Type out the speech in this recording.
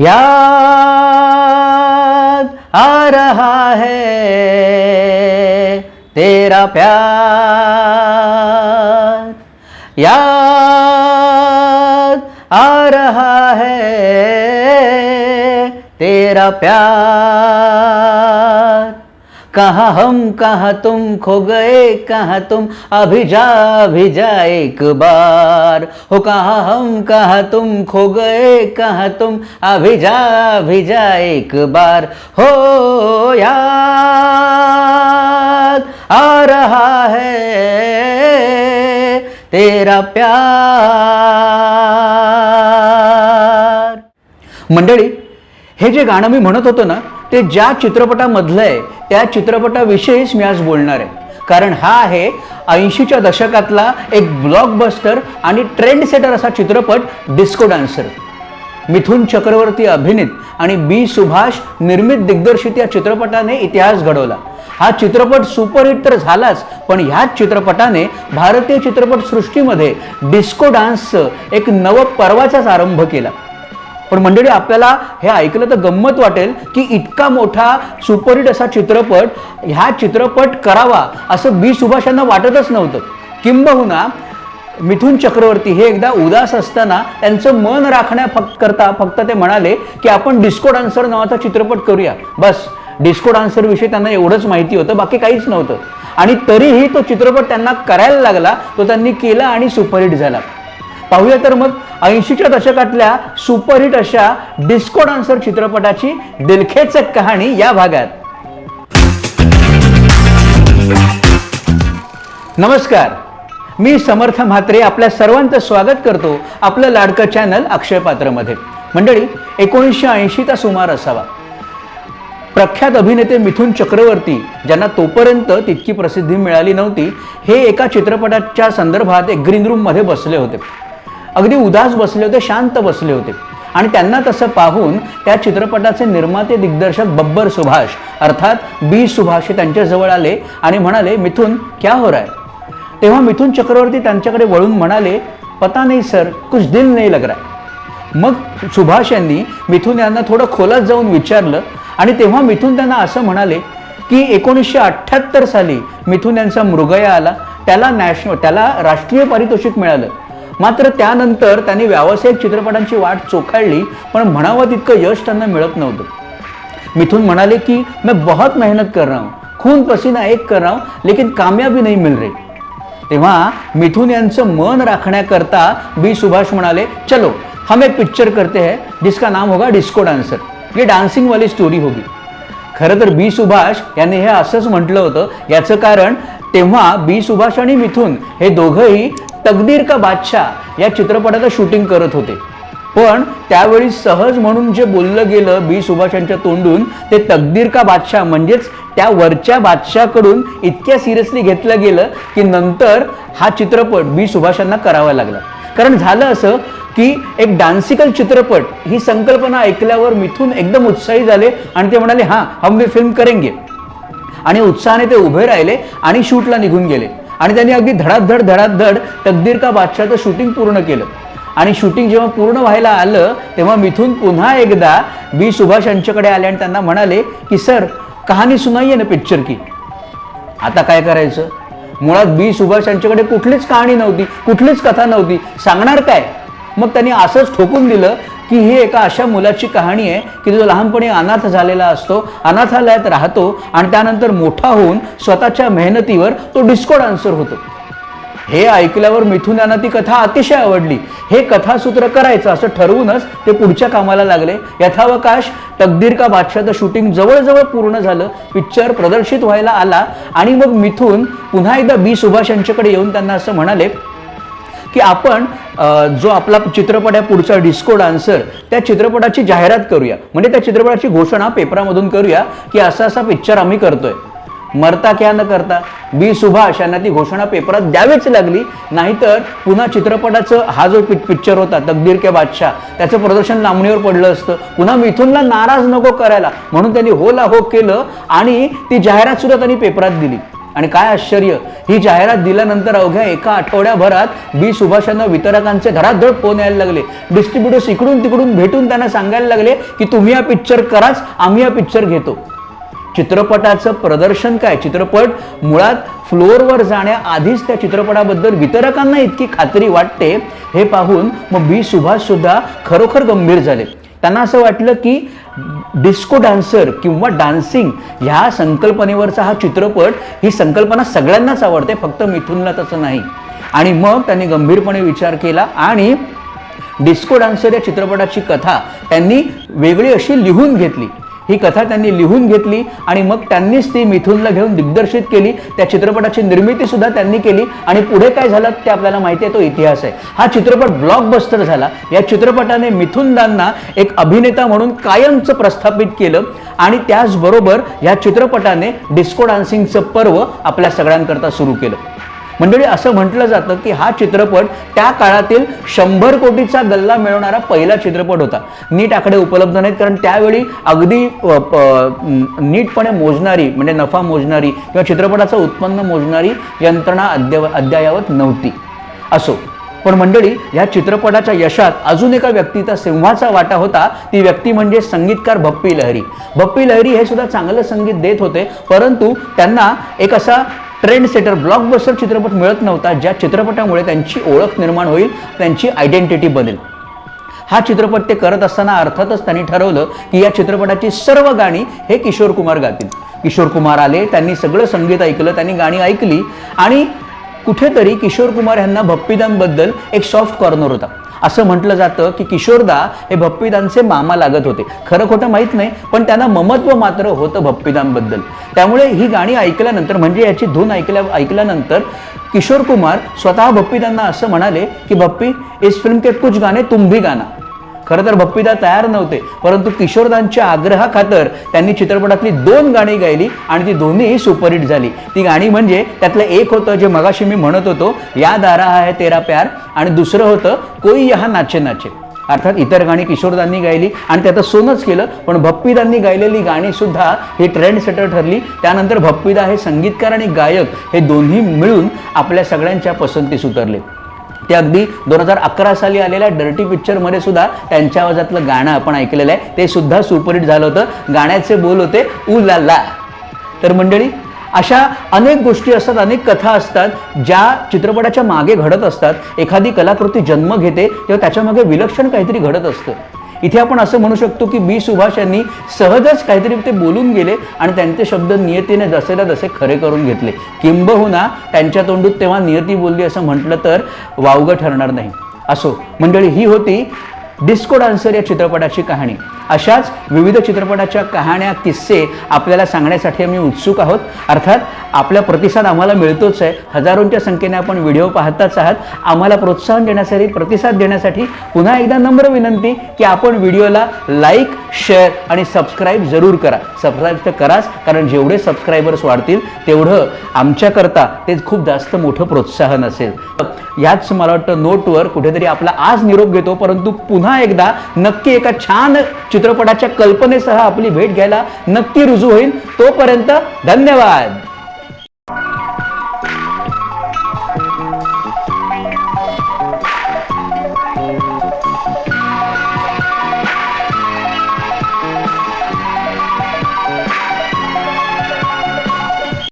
याद आ रहा है तेरा प्यार। याद आ रहा है तेरा प्यार। कहा हम कहाँ तुम खो गए कहा तुम अभी जा अभी जा एक बार। हो कहा हम कहा तुम खो गए कहा तुम अभी जा अभी जा एक बार। हो याद आ रहा है तेरा प्यार। मंडळी हे जे गाणं मी म्हणत होतो ना ते ज्या चित्रपटामधलं आहे त्या चित्रपटाविषयीच मी आज बोलणार आहे. कारण हा आहे ऐंशीच्या दशकातला एक ब्लॉकबस्टर आणि ट्रेंड सेटर असा चित्रपट डिस्को डान्सर मिथुन चक्रवर्ती अभिनीत आणि बी सुभाष निर्मित दिग्दर्शित या चित्रपटाने इतिहास घडवला. हा चित्रपट सुपरहिट तर झालाच पण ह्याच चित्रपटाने भारतीय चित्रपटसृष्टीमध्ये डिस्को डान्सचं एक नव पर्वाचाच आरंभ केला. पण मंडळी आपल्याला हे ऐकलं तर गंमत वाटेल की इतका मोठा सुपरहिट असा चित्रपट ह्या चित्रपट करावा असं बी सुभाष यांना वाटतच नव्हतं. किंबहुना मिथुन चक्रवर्ती हे एकदा उदास असताना त्यांचं मन राखण्या फक्त करता फक्त ते म्हणाले की आपण डिस्को डान्सर नावाचा चित्रपट करूया. बस डिस्को डान्सरविषयी त्यांना एवढंच माहिती होतं बाकी काहीच नव्हतं. आणि तरीही तो चित्रपट त्यांना करायला लागला तो त्यांनी केला आणि सुपरहिट झाला. पाहूया तर मग ऐंशीच्या दशकातल्या सुपरहिट अशा डिस्को डान्सर चित्रपटाची दिलखेचक कहाणी या भागात. नमस्कार. मी समर्थ म्हात्रे आपल्या सर्वांचं स्वागत करतो आपलं लाडकं चॅनल अक्षय पात्रमध्ये. मंडळी एकोणीसशे ऐंशीचा सुमार असावा. प्रख्यात अभिनेते मिथुन चक्रवर्ती ज्यांना तोपर्यंत तितकी प्रसिद्धी मिळाली नव्हती हे एका चित्रपटाच्या संदर्भात एक ग्रीन रूममध्ये बसले होते. अगदी उदास बसले होते शांत बसले होते. आणि त्यांना तसं पाहून त्या चित्रपटाचे निर्माते दिग्दर्शक बब्बर सुभाष अर्थात बी सुभाष हे त्यांच्याजवळ आले आणि म्हणाले मिथुन क्या हो रहा है? तेव्हा मिथून चक्रवर्ती त्यांच्याकडे वळून म्हणाले पता नाही सर कुछ दिल नाही लग रहा है." मग सुभाष यांनी मिथून यांना थोडं खोलात जाऊन विचारलं आणि तेव्हा मिथून त्यांना असं म्हणाले की एकोणीसशे अठ्ठ्याहत्तर साली मिथून यांचा मृगया आला त्याला नॅशनल त्याला राष्ट्रीय पारितोषिक मिळालं. मात्र त्यानंतर त्यांनी व्यावसायिक चित्रपटांची वाट चोखाळली पण म्हणावं तितकं यश त्यांना मिळत नव्हतं. मिथुन म्हणाले की मैं बहुत मेहनत कर रहा हूँ खून पसीना एक कर रहा हूँ लेकिन कामयाबी नहीं मिल रही. तेव्हा मिथून यांचं मन राखण्याकरता बी सुभाष म्हणाले चलो हम एक पिक्चर करते हैं जिसका नाम होगा डिस्को डान्सर ये डान्सिंग वाली स्टोरी होगी. खरं तर बी सुभाष यांनी हे असंच म्हटलं होतं. याचं कारण तेव्हा बी सुभाष आणि मिथुन हे दोघंही तकदीर का बादशाह या चित्रपटाचं शूटिंग करत होते. पण त्यावेळी सहज म्हणून जे बोललं गेलं बी सुभाष यांच्या तोंडून ते तकदीर का बादशाह म्हणजेच त्या वरच्या बादशाहकडून इतक्या सिरियसली घेतलं गेलं की नंतर हा चित्रपट बी सुभाषांना करावा लागला. कारण झालं असं की एक डान्सिकल चित्रपट ही संकल्पना ऐकल्यावर मिथून एकदम उत्साही झाले आणि ते म्हणाले हां हम भी फिल्म करेंगे. आणि उत्साहाने ते उभे राहिले आणि शूटला निघून गेले. आणि त्यांनी अगदी धडाधड धडाधड तकदीर का बादशाहचं शूटिंग पूर्ण केलं. आणि शूटिंग जेव्हा पूर्ण व्हायला आलं तेव्हा मिथून पुन्हा एकदा बी सुभाष यांच्याकडे आले आणि त्यांना म्हणाले की सर कहाणी सुनाईये ना पिक्चर की? आता काय करायचं? मुळात बी सुभाष यांच्याकडे कुठलीच कहाणी नव्हती कुठलीच कथा नव्हती. सांगणार काय? मग त्यांनी असंच ठोकून दिलं की ही एका अशा मुलाची कहाणी आहे की जो लहानपणी अनाथ झालेला असतो अनाथालयात राहतो आणि त्यानंतर मोठा होऊन स्वतःच्या मेहनतीवर तो डिस्को डान्सर होतो. हे ऐकल्यावर मिथुन यांना ती कथा अतिशय आवडली. हे कथासूत्र करायचं असं ठरवूनच ते पुढच्या कामाला लागले. यथावकाश तकदीर का बादशाहचं शूटिंग जवळजवळ पूर्ण झालं. पिक्चर प्रदर्शित व्हायला आला आणि मग मिथून पुन्हा एकदा बी सुभाष यांच्याकडे येऊन त्यांना असं म्हणाले की आपण जो आपला चित्रपट आहे पुढचा डिस्को डान्सर त्या चित्रपटाची जाहिरात करूया. म्हणजे त्या चित्रपटाची घोषणा पेपरामधून करूया की असा असा पिक्चर आम्ही करतोय. मरता क्या न करता. बी सुभाष यांना ती घोषणा पेपरात द्यावीच लागली. नाहीतर पुन्हा चित्रपटाचं हा जो पिक्चर होता तकदीर के बादशाह त्याचं प्रदर्शन लांबणीवर पडलं असतं. पुन्हा मिथुनला नाराज नको करायला. म्हणून त्यांनी हो ला हो केलं आणि ती जाहिरात सुद्धा त्यांनी पेपरात दिली. आणि काय आश्चर्य ही जाहिरात दिल्यानंतर अवघ्या एका आठवड्याभरात बी सुभाषांना वितरकांचे घरात फोन यायला लागले. डिस्ट्रीब्युटर्स इकडून तिकडून भेटून त्यांना सांगायला लागले की तुम्ही हा पिक्चर कराच आम्ही हा पिक्चर घेतो. चित्रपटाचं प्रदर्शन काय? चित्रपट मुळात फ्लोअरवर जाण्याआधीच त्या चित्रपटाबद्दल वितरकांना इतकी खात्री वाटते हे पाहून मग बी सुभाष सुद्धा खरोखर गंभीर झाले. त्यांना असं वाटलं की डिस्को डान्सर किंवा डान्सिंग ह्या संकल्पनेवरचा हा चित्रपट ही संकल्पना सगळ्यांनाच आवडते फक्त मिथुनला तसं नाही. आणि मग त्यांनी गंभीरपणे विचार केला आणि डिस्को डान्सर या चित्रपटाची कथा त्यांनी वेगळी अशी लिहून घेतली. ही कथा त्यांनी लिहून घेतली आणि मग त्यांनीच ती मिथुनला घेऊन दिग्दर्शित केली. त्या चित्रपटाची निर्मिती सुद्धा त्यांनी केली. आणि पुढे काय झालं ते आपल्याला माहिती आहे तो इतिहास आहे. हा चित्रपट ब्लॉकबस्टर झाला. या चित्रपटाने मिथुनदांना एक अभिनेता म्हणून कायमचं प्रस्थापित केलं. आणि त्याचबरोबर या चित्रपटाने डिस्को डान्सिंगचं पर्व आपल्या सगळ्यांकरता सुरू केलं. मंडळी असं म्हटलं जातं की हा चित्रपट त्या काळातील शंभर कोटीचा गल्ला मिळवणारा पहिला चित्रपट होता. नीट आकडे उपलब्ध नाहीत कारण त्यावेळी अगदी नीटपणे मोजणारी म्हणजे नफा मोजणारी किंवा चित्रपटाचं उत्पन्न मोजणारी यंत्रणा अद्याव अद्ययावत नव्हती. असो पण मंडळी या चित्रपटाच्या यशात अजून एका व्यक्तीचा सिंहाचा वाटा होता. ती व्यक्ती म्हणजे संगीतकार भप्पी लहरी. भप्पी लहरी हे सुद्धा चांगलं संगीत देत होते परंतु त्यांना एक असा ट्रेंड सेटर ब्लॉकबस्टर चित्रपट मिळत नव्हता. ज्या चित्रपटामुळे त्यांची ओळख निर्माण होईल त्यांची आयडेंटिटी बनेल. हा चित्रपट ते करत असताना अर्थातच त्यांनी ठरवलं की या चित्रपटाची सर्व गाणी हे किशोर कुमार गातील. किशोर कुमार आले त्यांनी सगळं संगीत ऐकलं त्यांनी गाणी ऐकली आणि कुठेतरी किशोर कुमार यांना भप्पीदांबद्दल एक सॉफ्ट कॉर्नर होता. असं म्हटलं जातं की किशोरदा हे भप्पीदांचे मामा लागत होते. खरं खोटं माहीत नाही पण त्यांना ममत्व मात्र होतं भप्पीदांबद्दल त्यामुळे ही गाणी ऐकल्यानंतर म्हणजे याची धून ऐकल्या ऐकल्यानंतर किशोर कुमार स्वतः भप्पीदांना असं म्हणाले की भप्पी इस फिल्म के कुछ गाणे तुम भी गाना. खरं तर भप्पीदा तयार नव्हते परंतु किशोरदांच्या आग्रहाखातर त्यांनी चित्रपटातली दोन गाणी गायली आणि ती दोन्ही सुपरहिट झाली. ती गाणी म्हणजे त्यातलं एक होतं जे मगाशी मी म्हणत होतो या दारा है तेरा प्यार आणि दुसरं होतं कोई यहा नाचे नाचे. अर्थात इतर गाणी किशोरदांनी गायली आणि त्याचं सोनच केलं पण भप्पीदांनी गायलेली गाणी सुद्धा ही ट्रेंड सेटर ठरली. त्यानंतर भप्पीदा हे संगीतकार आणि गायक हे दोन्ही मिळून आपल्या सगळ्यांच्या पसंतीस उतरले. ते अगदी दोन हजार अकरा साली आलेल्या डर्टी पिक्चरमध्ये सुद्धा त्यांच्या आवाजातलं गाणं आपण ऐकलेलं आहे. ते सुद्धा सुपरहिट झालं होतं. गाण्याचे बोल होते उ ला ला तर मंडळी अशा अनेक गोष्टी असतात अनेक कथा असतात ज्या चित्रपटाच्या मागे घडत असतात. एखादी कलाकृती जन्म घेते तेव्हा त्याच्यामागे विलक्षण काहीतरी घडत असतं. इथे आपण असं म्हणू शकतो की बी सुभाष यांनी सहजच काहीतरी ते बोलून गेले आणि त्यांचे शब्द नियतीने जसेला जसे खरे करून घेतले. किंबहुना हो त्यांच्या तोंडूत तेव्हा नियती बोलली असं म्हटलं तर वावगं ठरणार नाही. असो मंडळी ही होती डिस्को डान्सर या चित्रपटाची कहाणी. अशाच विविध चित्रपटाच्या कहाण्या किस्से आपल्याला सांगण्यासाठी आम्ही उत्सुक आहोत. अर्थात आपला प्रतिसाद आम्हाला मिळतोच आहे. हजारोंच्या संख्येने आपण व्हिडिओ पाहताच आहात. आम्हाला प्रोत्साहन देण्यासाठी प्रतिसाद देण्यासाठी पुन्हा एकदा नम्र विनंती की आपण व्हिडिओला लाईक शेअर आणि सबस्क्राईब जरूर करा. सबस्क्राईब तर कराच कारण जेवढे सबस्क्रायबर्स वाढतील तेवढं आमच्याकरता ते खूप जास्त मोठं प्रोत्साहन असेल. याच मला वाटतं नोटवर कुठेतरी आपला आज निरोप घेतो परंतु पुन्हा एकदा नक्की एका छान चित्रपटाच्या कल्पनेसह आपली भेट घ्यायला नक्की रुजू होईल तोपर्यंत धन्यवाद.